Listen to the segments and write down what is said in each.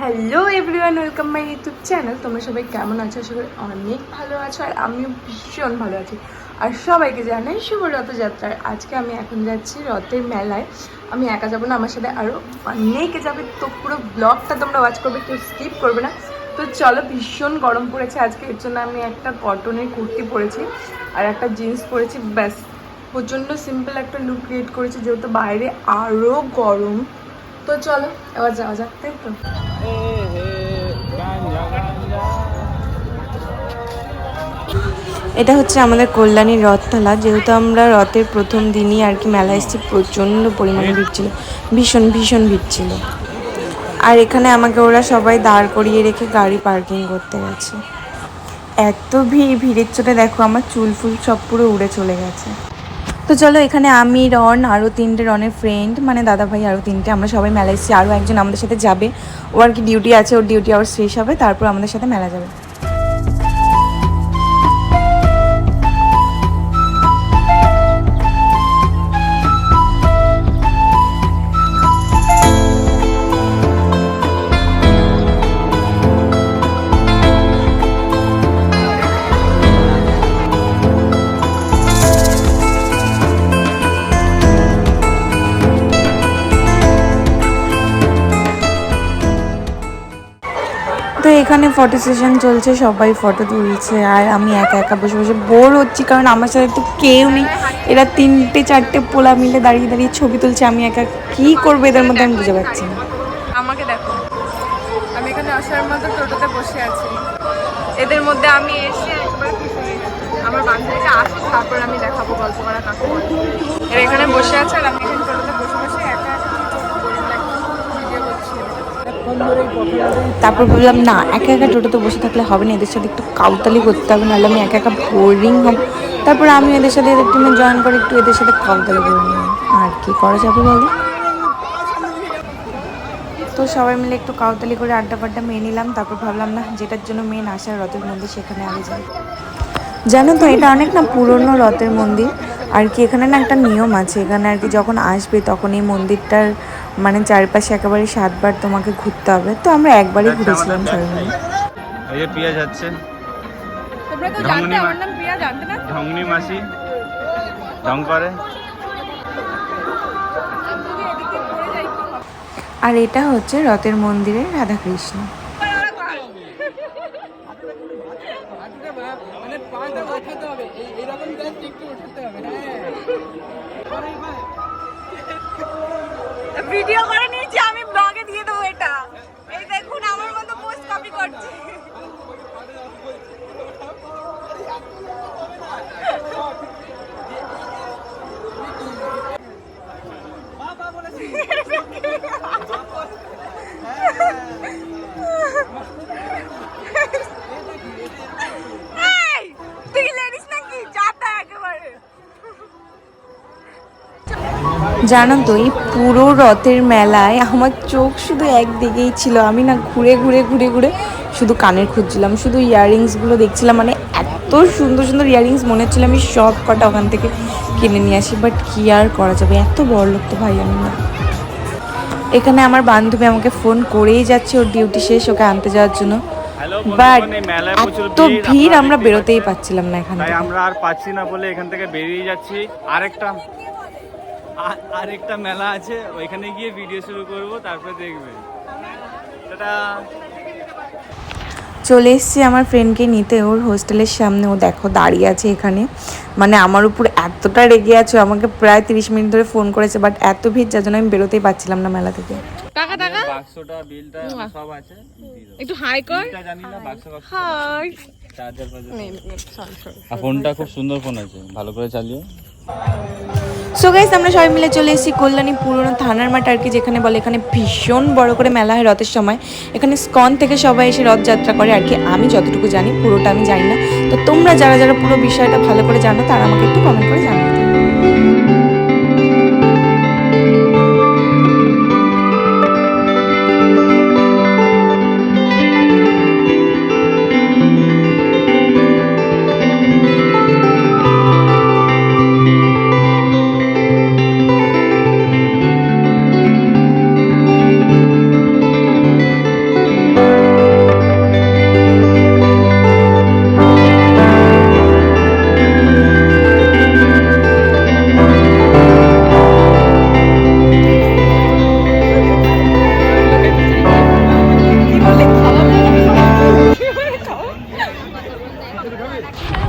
Hello everyone welcome my YouTube channel তোমরা সবাই কেমন আছো? আশা করি অনেক ভালো আছো আর আমিও ভীষণ ভালো আছি। আর সবাইকে জানাই শুভ রথযাত্রার। আজকে আমি এখন যাচ্ছি রথের মেলায়। আমি একা যাব না, আমার সাথে আরও অনেকে যাবে। তো পুরো ব্লগটা তোমরা ওয়াচ করবে, কেউ স্কিপ করবে না। তো চলো, ভীষণ গরম পড়েছে আজকে। এর জন্য আমি একটা কটনের কুর্তি পরেছি আর একটা জিন্স পরেছি। ব্যাস, প্রচণ্ড সিম্পল একটা লুক ক্রিয়েট করেছি। যেহেতু বাইরে আরও গরম। তো চলো, এবার যাওয়া যাক, তাই তো? এটা হচ্ছে আমাদের কল্যাণীর রথতলা। যেহেতু আমরা রথের প্রথম দিনই আর কি মেলা এসেছি, প্রচণ্ড পরিমাণে ভিড় ছিল। ভীষণ ভীষণ ভিড় ছিল। আর এখানে আমাকে ওরা সবাই দাঁড় করিয়ে রেখে গাড়ি পার্কিং করতে গেছে। এত ভিড়, ভিড়ের চোটে দেখো আমার চুল ফুল সব পুরো উড়ে চলে গেছে। তো চলো এখানে আমি, রন আরও তিনটে রনের ফ্রেন্ড মানে দাদা ভাই আরও তিনটে, আমরা সবাই মেলা এসেছি আরও একজন আমাদের সাথে যাবে। ওর কি ডিউটি আছে, ওর ডিউটি আওয়ার শেষ হবে, তারপর আমাদের সাথে মেলা যাবে। এখানে ফটো সেশন চলছে, সবাই ফটো তুলছে, আর আমি একা একা বসে বসে বোর হচ্ছি, কারণ আমার সাথে তো কেউ নেই। এরা তিনটে, চারটে পোলা মিলে দাঁড়িয়ে দাঁড়িয়ে ছবি তুলছে, আমি একা কি করব এদের মধ্যে আমি বুঝে পাচ্ছি না। আমাকে দেখো, আমি এখানে আসার মতো টোটোতে বসে আছি। এদের মধ্যে আমি এসে। আমার বান্ধবীটা আসুক, তারপর আমি দেখাবো, গল্প করা কাকু। এরা এখানে বসে আছে আর আমি এখানে তারপর ভাবলাম, না, একা একা টোটোতে বসে থাকলে হবে না, এদের সাথে একটু কাউতালি করতে হবে, নাহলে আমি একা একা বোরিং হব। তারপর আমি এদের সাথে এদের টিমে জয়েন করে একটু এদের সাথে কাউতালি করে নিলাম আর কি করা যাবে বলো? তো সবাই মিলে একটু কাউতালি করে আড্ডা ফাড্ডা মেয়ে নিলাম। তারপর ভাবলাম, না, যেটার জন্য মেন আসার রথের মন্দির, সেখানে আগে যাই। জানো তো, এটা অনেক না পুরনো রথের মন্দির। আর কি এখানে না একটা নিয়ম আছে এখানে আর কি যখন আসবে তখন এই মন্দিরটার মানে চারপাশে একেবারে সাতবার তোমাকে ঘুরতে হবে। তো আমরা একবারই ঘুরেছিলাম সবাই মিলে এই যে প্রিয়া যাচ্ছে। তোমরা তো জানতে আমার নাম প্রিয়া জানতে না? ঢঙ্গনি মাসি। ঢং করে। আর এটা হচ্ছে রথের মন্দিরের রাধাকৃষ্ণ। ভিডিও করে নিয়েছি আমি ব্লগে দিয়ে দেবো এটা। এই দেখুন আমার মতো পোস্ট কপি করছে। জানো তো এই পুরো রথের মেলায় আমার চোখ শুধু একদিকেই ছিল। আমি না ঘুরে ঘুরে ঘুরে ঘুরে শুধু কানের খুঁজছিলাম শুধু ইয়াররিংসগুলো দেখছিলাম। মানে এত সুন্দর সুন্দর ইয়াররিংস মনে হচ্ছিল আমি সব কটা ওখান থেকে কিনে নিয়ে আসি বাট কি আর করা যাবে? এত বড় লোক তো ভাই আমি না। এখানে আমার বান্ধবী আমাকে ফোন করেই যাচ্ছে ওর ডিউটি শেষ ওকে আনতে যাওয়ার জন্য। বাট এত ভিড় আমরা বেরোতেই। পাচ্ছিলাম না এখান থেকে। আমরা আর পাচ্ছি না বলে এখান থেকে বেরিয়ে যাচ্ছি। আরেকটা আ- আরেকটা মেলা আছে ওইখানে গিয়ে ভিডিও শুরু করব তারপরে দেখবে। টাটা। চলে এসেছি আমার ফ্রেন্ডকে নিতে ওর হোস্টেলের সামনে ও দেখো দাঁড়িয়ে আছে এখানে। মানে আমার উপর এতটা রেগে আছে আমাকে প্রায় তিরিশ মিনিট ধরে ফোন করেছে বাট এত ভিড় যার জন্য আমি বেরোতেই পারছিলাম না মেলা থেকে। টাকা টাকা বাক্সটা বিলটা সব আছে। একটু হাই কর। জানি না বাক্স বাক্স হাই চার্জার ফোনটা খুব সুন্দর ফোন আছে ভালো করে চালিও সো গাইস আমরা সবাই মিলে চলে এসেছি কল্যাণী পুরনো থানার মাঠ আর কি, যেখানে বলে এখানে ভীষণ বড় করে মেলা হয় রথের সময়। এখানে স্কন থেকে সবাই এসে রথযাত্রা করে আর কি, আমি যতটুকু জানি পুরোটা আমি জানি না। তো তোমরা যারা যারা পুরো বিষয়টা ভালো করে জানো, তারা আমাকে একটু কমেন্ট করে জানিয়ে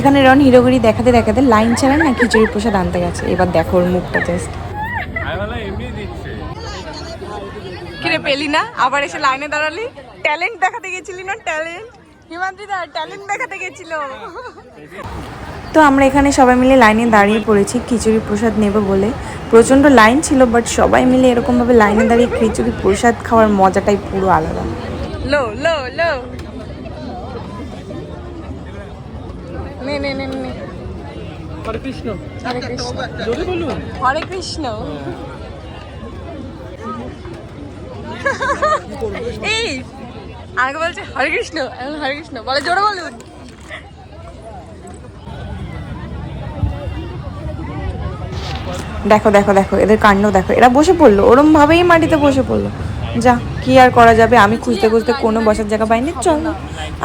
এখানে রন হিরোগিরি দেখাতে দেখাতে লাইন ছাড়া না খিচুড়ি প্রসাদ আনতে গেছে। এবার দেখো ওর মুখটা জাস্ট কিরে পেলি না? আবার এসে লাইনে দাঁড়ালি? ট্যালেন্ট দেখাতে গেছিলি না? ট্যালেন্ট হিমাদ্রিদা ট্যালেন্ট দেখাতে গেছিল। তো আমরা এখানে সবাই মিলে লাইনে দাঁড়িয়ে পড়েছি খিচুড়ি প্রসাদ নেবে বলে। প্রচণ্ড লাইন ছিল বাট সবাই মিলে এরকমভাবে লাইনে দাঁড়িয়ে খিচুড়ি প্রসাদ খাওয়ার মজাটাই পুরো আলাদা। লো লো লো। নে নে নে নে হরে কৃষ্ণ। হরে কৃষ্ণ। জোরে বলুন। হরে কৃষ্ণ। এই আগে বলছে হরে কৃষ্ণ। এখন হরে কৃষ্ণ। বলে জোরে বলুন। দেখো দেখো দেখো এদের কাণ্ড দেখো। এরা বসে পড়ল। ওরম ভাবেই মাটিতে বসে পড়ল। যা কি আর করা যাবে? আমি খুঁজতে খুঁজতে কোনো বসার জায়গা পাইনি। চলো।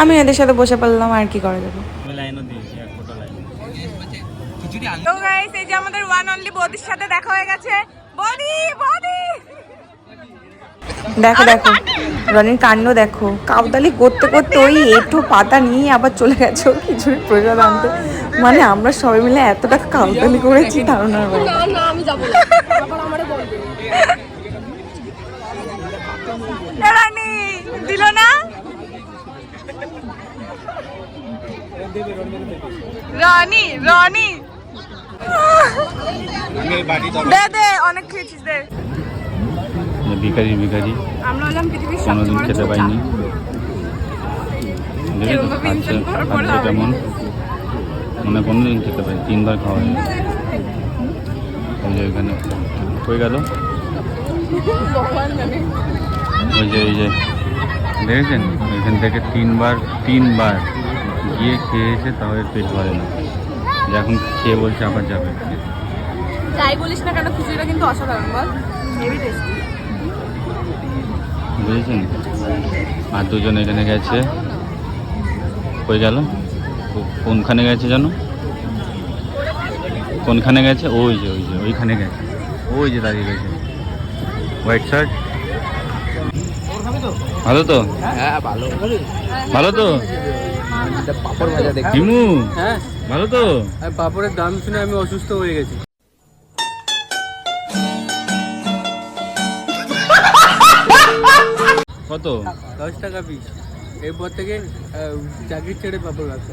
আমি এদের সাথে বসে পড়লাম আর কি করা যাবে আমি লাইনও দিয়েছি এক ফোটা লাইন তো গাইস এই যে আমাদের ওয়ান অনলি বদির সাথে দেখা হয়ে গেছে। বদি বদি! দেখো দেখো রনির কাণ্ড দেখো। কাউতালি করতে করতে ওই এঁঠো পাতা নিয়ে আবার চলে গেছে খিচুড়ির প্রসাদ আনতে। মানে আমরা সবাই মিলে এতটা কাউতালি করেছি ধারণার বাইরে। রানী দিল না? রানী রানী দে দে অনেক খেয়েছিস দে। ভিকারি ভিকারি আমরা হলাম পৃথিবীর কোনোদিন খেতে পাইনি। কেমন? মানে কোনোদিন খেতে পাই তিনবার খাওয়া ওই যে ওইখানে হয়ে গেল? ওই যে এই যে। দেখেছেন? ওইখান থেকে তিনবার তিনবার গিয়ে খেয়েছে তাহলে পেট ভরে না। এখন খেয়ে বলছে আবার যাবে? যাই বলিস না কেন খিচুড়িটা কিন্তু অসাধারণ বল। হেভি টেস্টি বুঝেছেন? আর দুজন এখানে গেছে। কই গেল? কোনখানে গেছে জানো? কোনখানে গেছে? ওই যে ওই যে ওইখানে গেছে। ওই যে দাঁড়িয়ে গেছে হোয়াইট শার্ট ভালো তো? হ্যাঁ ভালো। ভালো তো? পাপড় ভাজা দেখি হিমু? হ্যাঁ। ভালো তো? আর পাপড়ের দাম শুনে আমি অসুস্থ হয়ে গেছি। কত? দশ টাকা পিস এরপর থেকে চাকরি ছেড়ে পাপড় ব্যবসা।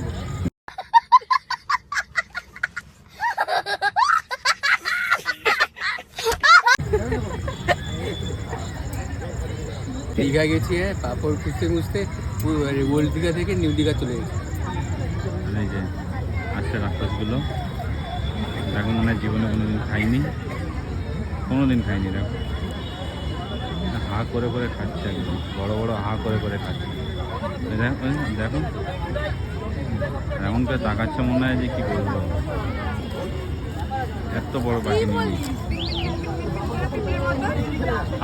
দীঘা গেছি হ্যাঁ পাপড় খুঁজতে খুঁজতে ওল্ড দীঘা থেকে নিউ দীঘা চলে গেছি। আসছে রাক্ষসগুলো দেখো মনে হয় জীবনে কোনো কোনোদিন খাইনি। কোনোদিন খাইনি, দেখো। হা করে করে খাচ্ছে একদম। বড় বড় হা করে করে খাচ্ছে। দেখো দেখো। এমন তাকাচ্ছে মনে হয় যে কী করব। এত বড় পাখি নিয়ে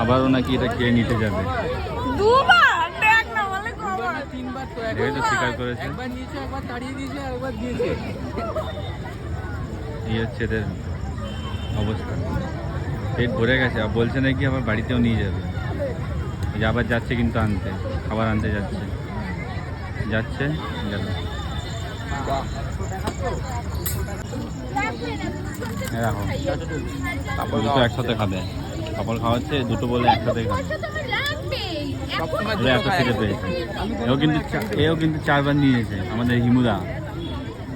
আবারও নাকি এটা খেয়ে নিতে যাবে। দুবার? স্বীকার করেছে। একবার নিয়েছে একবার তাড়িয়ে দিয়েছে একবার দিয়েছে। এই হচ্ছে এদের অবস্থা। পেট ভরে গেছে আর বলছে নাকি আবার বাড়িতেও নিয়ে যাবে। এই আবার যাচ্ছে কিন্তু আনতে খাবার আনতে যাচ্ছে। যাচ্ছে গেল রাখো দুটো একসাথে খাবে। কাপড় খাওয়াচ্ছে দুটো বলে একসাথে খাবে। পেয়েছে। এও কিন্তু এও কিন্তু চারবার নিয়েছে আমাদের হিমুদা।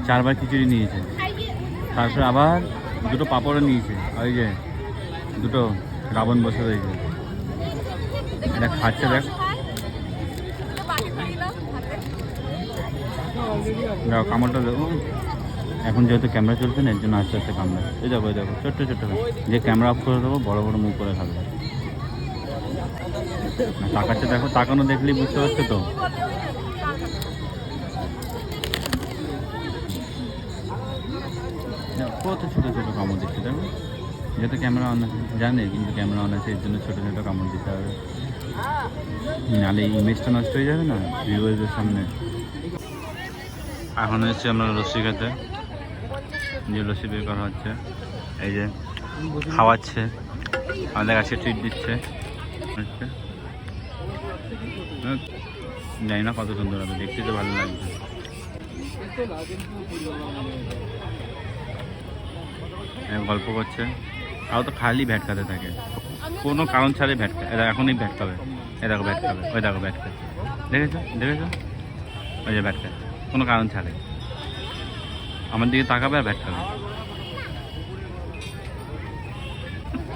চারবার খিচুড়ি নিয়েছে। তারপর আবার দুটো পাঁপড়ও নিয়েছে। ওই যে দুটো রাবণ বসে রয়েছে। এটা খাচ্ছে দেখ। কামড়টা দেখো এখন যেহেতু ক্যামেরা চলছে না এর জন্য আস্তে আস্তে কামড়া এই দেখো এই দেখো ছোট্ট ছোট্ট যে ক্যামেরা অফ করে দেবো বড় বড় মুখ করে না, তাকাচ্ছে, দেখো, তাকানো দেখলেই বুঝতে পারছ তো? কত ছোট ছোট কামড় দিচ্ছে, দেখো। যেহেতু ক্যামেরা অন আছে, জানে, কিন্তু ক্যামেরা অন আছে, এর জন্য ছোট ছোট কামড় দিতে হবে। নাহলে ইমেজটা নষ্ট হয়ে যাবে না ভিউয়ারদের সামনে? এখন এসেছি আমরা লস্যি খেতে যে লস্যি বের করা হচ্ছে। এই যে, খাওয়াচ্ছে, আমাদের কাছে ট্রিট দিচ্ছে। জানি না কত সুন্দর হবে দেখতে তো ভালো লাগছে। এ গল্প করছে। তাও তো খালি ভ্যাট ভ্যাটকাতে থাকে। কোনো কারণ ছাড়াই ভ্যাটকা এরা এখনই ভ্যাটকাবে এ দেখো ভ্যাটকাবে ওই দেখো ভ্যাটকাবে দেখেছ? দেখেছ? ওই যে ভ্যাটকা কোনো কারণ ছাড়াই। আমার দিকে তাকাবে আর ভ্যাটকাবে এই দেখো। সারাক্ষণ গুনগুন গুনগুন করে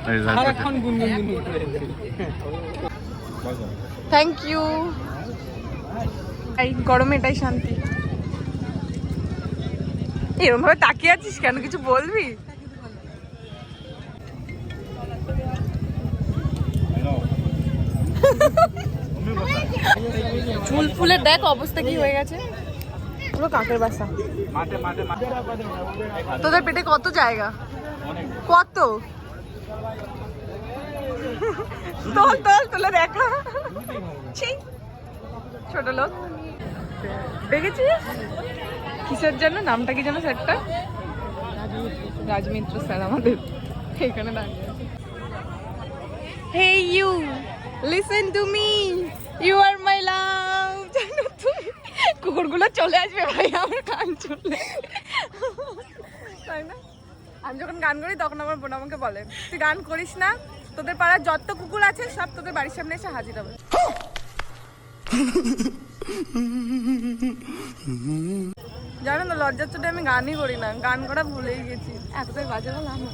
থ্যাংক ইউ এই গরমে এটাই শান্তি। এরকম ভাবে তাকিয়ে আছিস কেন? কিছু বলবি? চুল ফুলে দেখ অবস্থা কি হয়ে গেছে। পুরো কাকের বাসা। মাঠে মাঠে মাঠে। তোদের পেটে কত জায়গা? কত? তোল তোল তোলে দেখা। ছি, ছোট লোক। দেখেছিস? কিসের জন্য? নামটা কি যেন স্যারটা? রাজমিত্র স্যার আমাদের। এখানে দাঁড়িয়ে hey you listen to me you are my love জানো তুমি কুকুরগুলো চলে আসবে ভাই, আমার কান চলে। তাই না? আমি যখন গান করি, তখন আমার বোন আমাকে বলে, তুই গান করিস না, তোদের পাড়ার যত কুকুর আছে, সব তোদের বাড়ির সামনে এসে হাজির হবে। জানো তো, লজ্জার চোটে আমি গানই করি না, গান করা ভুলেই গেছি। এতটাই বাজে বল আমার।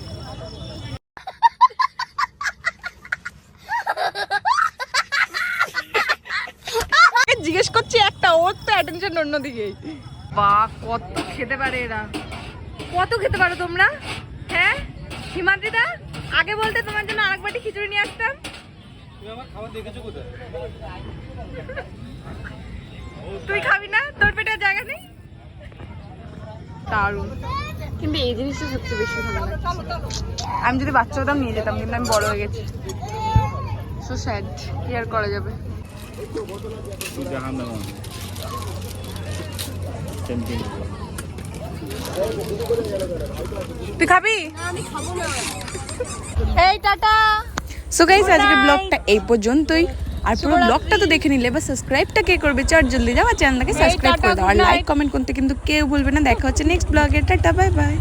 জিজ্ঞেস করছি একটা, ওর তো অ্যাটেনশন অন্যদিকে বা কত খেতে পারে এরা। কত খেতে পারো তোমরা? হ্যাঁ? হিমাদ্রিদা আগে বলতে তোমার জন্য আরেক বাটি খিচুড়ি নিয়ে আসতাম। তুই খাবি না? তোর পেটে জায়গা নেই? দারুণ। কিন্তু এই জিনিসটা সত্যি বেশি ভালো আমি যদি বাচ্চা হতাম নিয়ে যেতাম কিন্তু আমি বড় হয়ে গেছি। সো স্যাড কি আর করা যাবে? জাহান তুই খাবি? এই টাটা। সো গাইস আজকের ব্লগটা এই পর্যন্তই। আর পুরো ব্লগটা তো দেখে নিলে এবার সাবস্ক্রাইবটা কে করবে? চট জলদি যাও চ্যানেলটাকে সাবস্ক্রাইব করে দাও। আর লাইক কমেন্ট করতে কিন্তু কেউ বলবে না। দেখা হচ্ছে নেক্সট ব্লগে টাটা বাই বাই